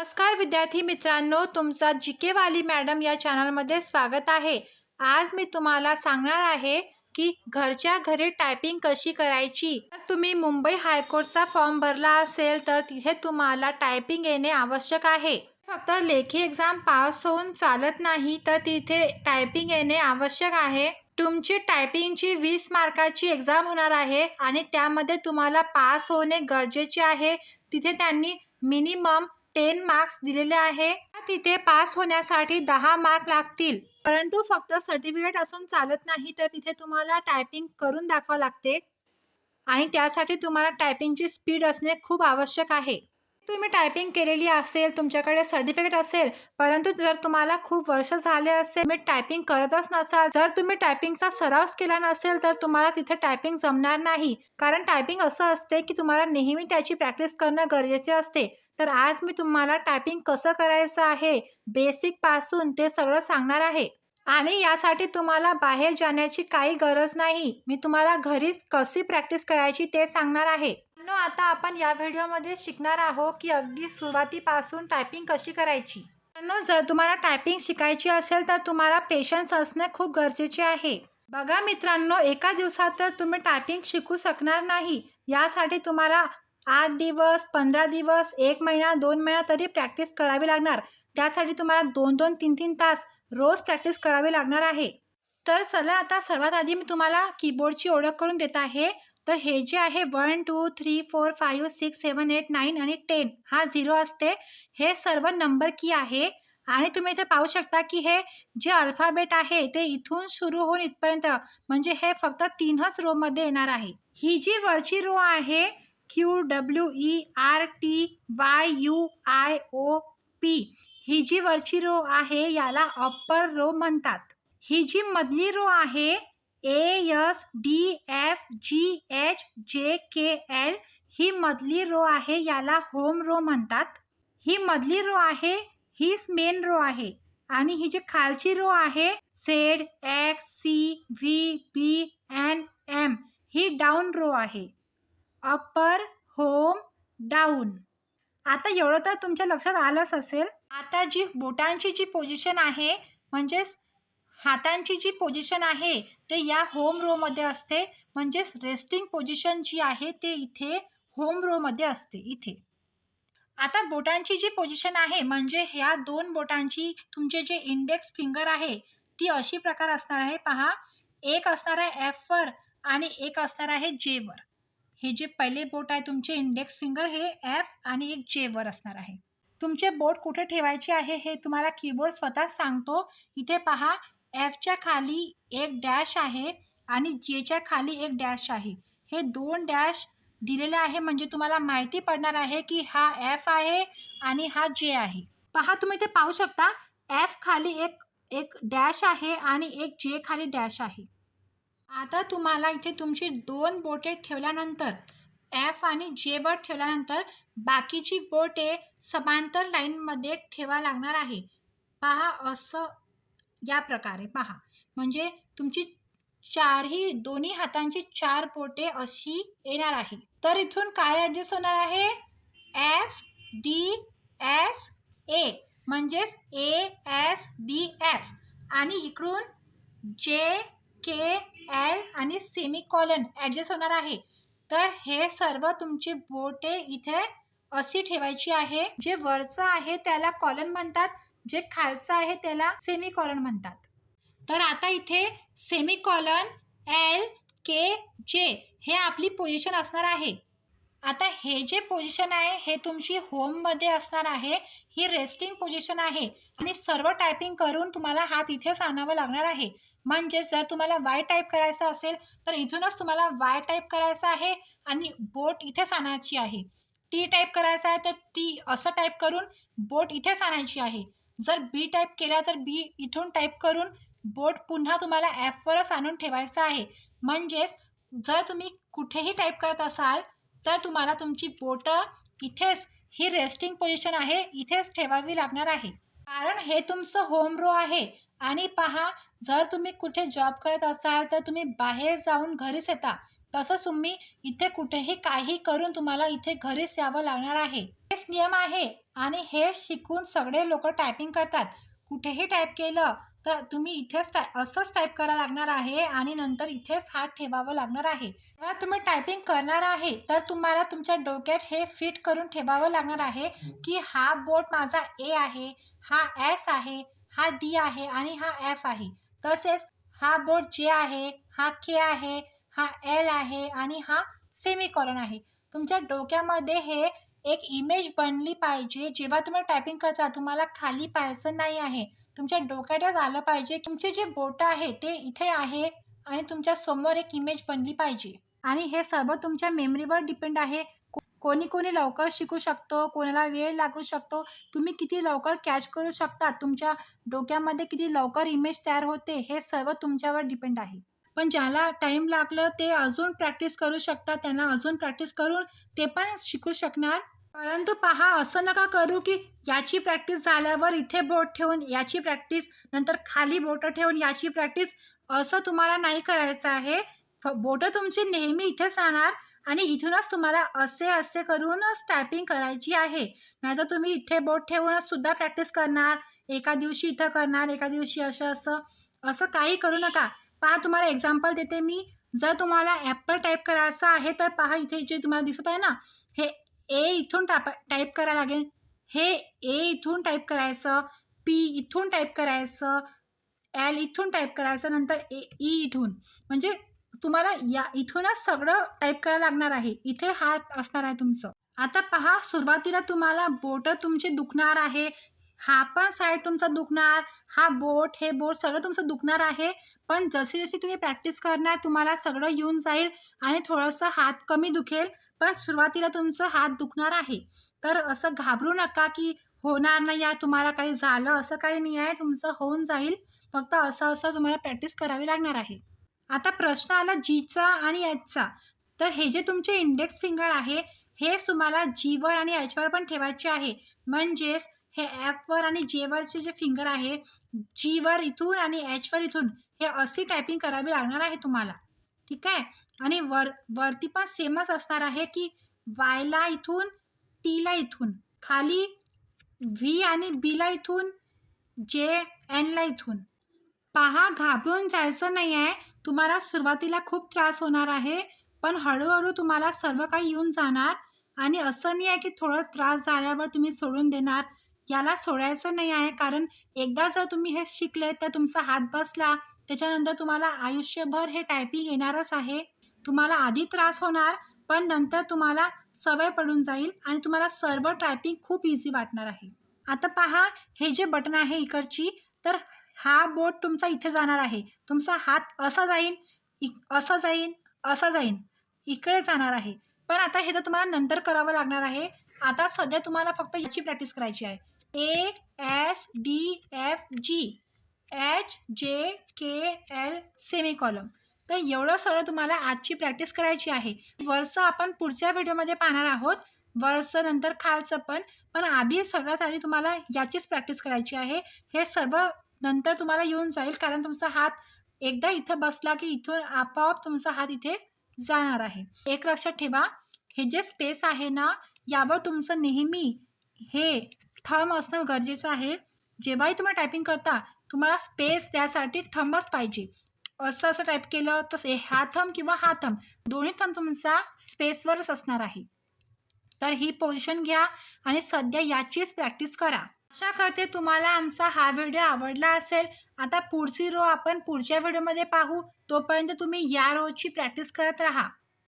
नमस्कार विद्यार्थी मित्रांनो तुमचा जी के वाली मॅडम या चॅनलमध्ये स्वागत आहे. आज मी तुम्हाला सांगणार आहे की घरच्या घरी टायपिंग कशी करायची. जर तुम्ही मुंबई हायकोर्टचा फॉर्म भरला असेल तर तिथे तुम्हाला टायपिंग येणे आवश्यक आहे. फक्त लेखी एक्झाम पास होऊन चालत नाही तर तिथे टायपिंग येणे आवश्यक आहे. तुमची टायपिंगची वीस मार्काची एक्झाम होणार आहे आणि त्यामध्ये तुम्हाला पास होणे गरजेचे आहे. तिथे त्यांनी मिनिमम टेन मार्क्स दिलेले आहे. तिथे पास होण्यासाठी दहा मार्क लागतील. परंतु फक्त सर्टिफिकेट असून चालत नाही तर तिथे तुम्हाला टायपिंग करून दाखवा लागते. आणि त्यासाठी तुम्हाला टायपिंगची स्पीड असणे खूप आवश्यक आहे. तुम्ही टायपिंग केलेली असेल तुमच्याकडे सर्टिफिकेट असेल परंतु जर तुम्हाला खूप वर्ष झाले असेल तुम्ही टायपिंग करतच नसाल जर तुम्ही टायपिंगचा सरावच केला नसेल तर तुम्हाला तिथे टायपिंग जमणार नाही. कारण टायपिंग असं असते की तुम्हाला नेहमी त्याची प्रॅक्टिस करणं गरजेचे असते. तर आज मी तुम्हाला टायपिंग कसं करायचं आहे बेसिकपासून ते सगळं सांगणार आहे. आणि यासाठी तुम्हाला बाहेर जाण्याची काही गरज नाही. मी तुम्हाला घरीच कशी प्रॅक्टिस करायची ते सांगणार आहे. मित्रांनो, आता आपण या व्हिडिओमध्ये शिकणार आहोत की अगदी सुरुवातीपासून टायपिंग कशी करायची? मित्रांनो, जर तुम्हाला टायपिंग शिकायची असेल तर तुम्हाला पेशन्स असणे खूप गरजेचे आहे. बघा मित्रांनो एका दिवसात तर तुम्ही टायपिंग शिकू शकणार नाही. यासाठी तुम्हाला आठ दिवस पंधरा दिवस एक महिना दोन महिना तरी प्रॅक्टिस करावी लागणार. त्यासाठी तुम्हाला दोन दोन तीन तीन तास रोज प्रॅक्टिस करावी लागणार आहे. तर चला आता सर्वात आधी मी तुम्हाला कीबोर्डची ओळख करून देत आहे. तर हे जे आहे one two three four five six seven eight nine आणि टेन हा झिरो असते. हे सर्व नंबर की आहे. आणि तुम्ही इथे पाहू शकता की हे जे अल्फाबेट आहे ते इथून सुरू होऊन इथपर्यंत म्हणजे हे फक्त तीनच रोमध्ये येणार आहे. ही जी वरची रो आहे Q W E R T Y U I O P ही जी वरची रो आहे याला अप्पर रो म्हणतात. ही जी मधली रो आहे A S D F G H J K L ही मधली रो आहे याला होम रो म्हणतात. ही मधली रो आहे हीच मेन रो आहे. आणि ही जी खालची रो आहे Z X C V B N M ही डाऊन रो आहे. Upper home down. आता एवढं तर तुमच्या लक्षात आलंच असेल. आता जी बोटांची जी पोझिशन आहे म्हणजेच हातांची जी पोझिशन आहे ते या होम रोमध्ये असते. म्हणजेच रेस्टिंग पोझिशन जी आहे ते इथे होम रोमध्ये असते इथे. आता बोटांची जी पोझिशन आहे म्हणजे ह्या दोन बोटांची तुमचे जे इंडेक्स फिंगर आहे ती अशी प्रकार असणार आहे पहा. एक असणार आहे एफवर आणि एक असणार आहे जेवर हे जे पहिले बोट आहे तुमचे इंडेक्स फिंगर हे एफ आणि एक जेवर असणार आहे. तुमचे बोट कुठे ठेवायचे आहे हे तुम्हाला कीबोर्ड स्वतः सांगतो. इथे पहा एफच्या खाली एक डॅश आहे आणि जेच्या खाली एक डॅश आहे. हे दोन डॅश दिलेले आहे म्हणजे तुम्हाला माहिती पडणार आहे की हा एफ आहे आणि हा जे आहे. पहा तुम्ही ते पाहू शकता एफ खाली एक एक डॅश आहे आणि एक जे खाली डॅश आहे. आता तुम्हाला इथे तुमची दोन बोटे ठेवल्यानंतर एफ आणि जेवर ठेवल्यानंतर बाकीची बोटे समांतर लाईनमध्ये ठेवा लागणार आहे. पहा असं या प्रकारे पहा. म्हणजे तुमची चारही दोन्ही हातांची चार बोटे अशी येणार आहे. तर इथून काय ॲडजस्ट होणार आहे? एफ डी एस ए म्हणजेच ए एस डी एफ आणि इकडून जे के एल आणि सेमी कॉलन ॲडजस्ट होणार आहे. तर हे सर्व तुमची बोटे इथे अशी ठेवायची आहे. जे वरचं आहे त्याला कॉलन म्हणतात. जे खालचं आहे त्याला सेमी कॉलन म्हणतात. तर आता इथे सेमी कॉलन एल के जे हे आपली पोझिशन असणार आहे. आता हे जे पोझिशन आहे हे तुमची होममध्ये असणार आहे. ही रेस्टिंग पोझिशन आहे. आणि सर्व टायपिंग करून तुम्हाला हात इथेच आणावं लागणार आहे. म्हणजेच जर तुम्हाला वाय टाईप करायचं असेल तर इथूनच तुम्हाला वाय टाईप करायचं आहे आणि बोट इथेच आणायची आहे. टी टाईप करायचं आहे तर टी असं टाईप करून बोट इथेच आणायची आहे. जर बी टाईप केला तर बी इथून टाईप करून बोट पुन्हा तुम्हाला ॲपवरच आणून ठेवायचं आहे. म्हणजेच जर तुम्ही कुठेही टाईप करत असाल तर तुम्हाला तुमची बोटं इथेच ही रेस्टिंग पोझिशन आहे इथेच ठेवावी लागणार आहे. कारण हे तुमचं होम रो आहे. आणि पहा जर तुम्ही कुठे जॉब करत असाल तर तुम्ही बाहेर जाऊन घरीच येता. तसंच तुम्ही इथे कुठेही काही करून तुम्हाला इथे घरीच यावं लागणार आहे. हेच नियम आहे आणि हे शिकून सगळे लोक टायपिंग करतात. कुठेही टाईप केलं तर तुम्ही इथेच टाय असंच टाईप करायला लागणार आहे आणि नंतर इथेच हात ठेवावं लागणार आहे. जेव्हा तुम्ही टायपिंग करणार आहे तर तुम्हाला तुमच्या डोक्यात हे फिट करून ठेवावं लागणार आहे की हा बोट माझा ए आहे हा एस आहे हा डी आहे आणि हा एफ आहे. तसेच हा बोट जे आहे हा के आहे हा एल आहे आणि हा सेमीकॉलन आहे. तुमच्या डोक्यामध्ये हे एक इमेज बनली पाहिजे जेव्हा तुम्ही टायपिंग करता तुम्हाला खाली पाहायचं नाही आहे. तुमच्या डोक्यातच आलं पाहिजे तुमचे जे बोट आहे ते इथे आहे आणि तुमच्यासमोर एक इमेज बनली पाहिजे. आणि हे सर्व तुमच्या मेमरीवर डिपेंड आहे. कोणी कोणी लवकर शिकू शकतो कोणाला वेळ लागू शकतो. तुम्ही किती लवकर कॅच करू शकता? तुमच्या डोक्यामध्ये किती लवकर इमेज तयार होते? हे सर्व तुमच्यावर डिपेंड आहे. पण ज्याला टाईम लागलं ते अजून प्रॅक्टिस करू शकतात. त्यांना अजून प्रॅक्टिस करून ते पण शिकू शकणार. परंतु पहा असं नका करू की याची प्रॅक्टिस झाल्यावर इथे बोट ठेवून याची प्रॅक्टिस नंतर खाली बोटं ठेवून याची प्रॅक्टिस असं तुम्हाला नाही करायचं आहे. हो, बोटं तुमची नेहमी इथेच राहणार आणि इथूनच तुम्हाला असे असे करूनच टायपिंग करायची आहे. नाहीतर तुम्ही इथे बोट ठेवूनच सुद्धा प्रॅक्टिस करणार एका दिवशी इथं करणार एका दिवशी असं असं असं काही करू नका. पहा तुम्हाला एक्झाम्पल देते मी. जर तुम्हाला ॲपल टाईप करायचं आहे तर पहा इथे जे तुम्हाला दिसत आहे ना हे ए इथून टापा टाईप करायला लागेल. हे ए इथून टाईप करायचं पी इथून टाईप करायचं एल इथून टाईप करायचं नंतर ए ई e इथून. म्हणजे तुम्हाला या इथूनच सगळं टाईप करायला लागणार आहे. इथे हात असणार आहे तुमचं. आता पहा सुरुवातीला तुम्हाला बोटं तुमची दुखणार आहे. हा पण साईड तुमचा दुखणार. हा बोट हे बोट सगळं तुमचं दुखणार आहे. पण जशी जशी तुम्ही प्रॅक्टिस करणार तुम्हाला सगळं येऊन जाईल आणि थोडंसं हात कमी दुखेल. पण सुरुवातीला तुमचं हात दुखणार आहे. तर असं घाबरू नका की होणार नाही आहे तुम्हाला काही झालं असं काही नाही आहे. तुमचं होऊन जाईल. फक्त असं असं तुम्हाला प्रॅक्टिस करावी लागणार आहे. आता प्रश्न आला जीचा आणि एचचा. तर हे जे तुमचे इंडेक्स फिंगर आहे हे तुम्हाला जीवर आणि एचवर पण ठेवायचे आहे. म्हणजेच हे ॲपवर आणि जेवरचे जे फिंगर आहे जीवर इथून आणि एचवर इथून हे अशी टायपिंग करावी लागणार आहे तुम्हाला. ठीक आहे? आणि वर वरती पण सेमच असणार आहे की वायला इथून टीला इथून. खाली व्ही आणि बीला इथून जे एनला इथून. पहा घाबरून जायचं नाही आहे तुम्हाला सुरुवातीला खूप त्रास होणार आहे पण हळूहळू तुम्हाला सर्व काही येऊन जाणार. आणि असं नाही आहे की थोडं त्रास झाल्यावर तुम्ही सोडून देणार. याला सोडायचं नाही आहे कारण एकदा जर तुम्ही हे शिकले तर तुमचा हात बसला. त्याच्यानंतर तुम्हाला आयुष्यभर हे टायपिंग येणारच आहे. तुम्हाला आधी त्रास होणार पण नंतर तुम्हाला सवय पडून जाईल आणि तुम्हाला सर्व टायपिंग खूप इझी वाटणार आहे. आता पहा हे जे बटन आहे इकडची तर हा बोट तुमचा इथे जाणार आहे. तुमचा हात असा जाईन इक असं जाईन असं जाईन इकडे जाणार आहे. पण आता हे तर तुम्हाला नंतर करावं लागणार आहे. आता सध्या तुम्हाला फक्त याची प्रॅक्टिस करायची आहे. A S D F G H J K L semi column तर एवढं सगळं तुम्हाला आजची प्रॅक्टिस करायची आहे. वरचं आपण पुढच्या व्हिडिओमध्ये पाहणार आहोत. वरचं नंतर खालचं पण. पण आधी सगळ्यात आधी तुम्हाला याचीच प्रॅक्टिस करायची आहे. हे सर्व नंतर तुम्हाला येऊन जाईल कारण तुमचा हात एकदा इथं बसला की इथून आपोआप तुमचा हात इथे जाणार आहे. एक लक्षात ठेवा हे जे स्पेस आहे ना यावर तुमचं नेहमी हे थंब असणं गरजेचं आहे. जेव्हाही तुम्ही टायपिंग करता तुम्हाला स्पेस त्यासाठी थंबच पाहिजे. असं असं टाईप केलं तर हा थंब किंवा हा थंब दोन्ही थंब तुमचा स्पेसवरच असणार आहे. तर ही पोझिशन घ्या आणि सध्या याचीच प्रॅक्टिस करा. आशा करते तुम्हाला आमचा हा व्हिडिओ आवडला असेल आता पुढची रो आपण पुढच्या व्हिडिओमध्ये पाहू. तोपर्यंत तुम्ही या रोजची प्रॅक्टिस करत राहा.